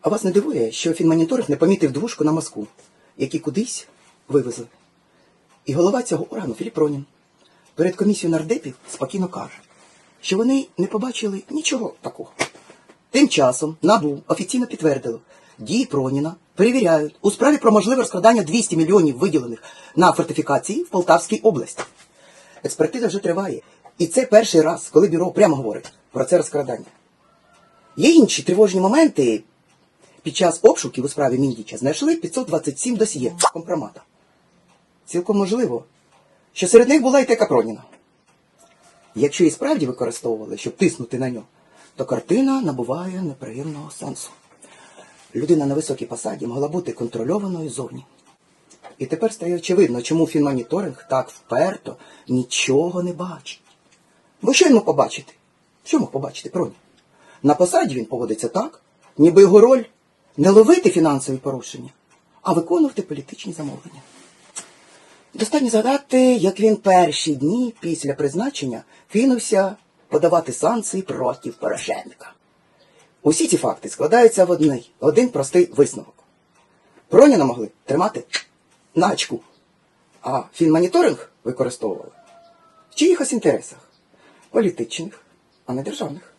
А вас не дивує, що фінмоніторинг не помітив двушку на мазку, які кудись вивезли. І голова цього органу Філіп Ронін перед комісією нардепів спокійно каже, що вони не побачили нічого такого. Тим часом НАБУ офіційно підтвердило, дії Проніна перевіряють у справі про можливе розкрадання 200 мільйонів виділених на фортифікації в Полтавській області. Експертиза вже триває. І це перший раз, коли бюро прямо говорить про це розкрадання. Є інші тривожні моменти. Під час обшуків у справі Міндіча знайшли 527 досьє компромата. Цілком можливо, що серед них була і тека Проніна. Якщо і справді використовували, щоб тиснути на нього, то картина набуває неприємного сенсу. Людина на високій посаді могла бути контрольованою зовні. І тепер стає очевидно, чому фінмоніторинг так вперто нічого не бачить. Бо що йому побачити? Що мог побачити Проні? На посаді він поводиться так, ніби його роль не ловити фінансові порушення, а виконувати політичні замовлення. Достатньо згадати, як він перші дні після призначення кинувся подавати санкції проти Порошенка. Усі ці факти складаються в одний, один простий висновок. Проніна могли тримати на очку, а фінмоніторинг використовували в чиїхось інтересах політичних, а не державних.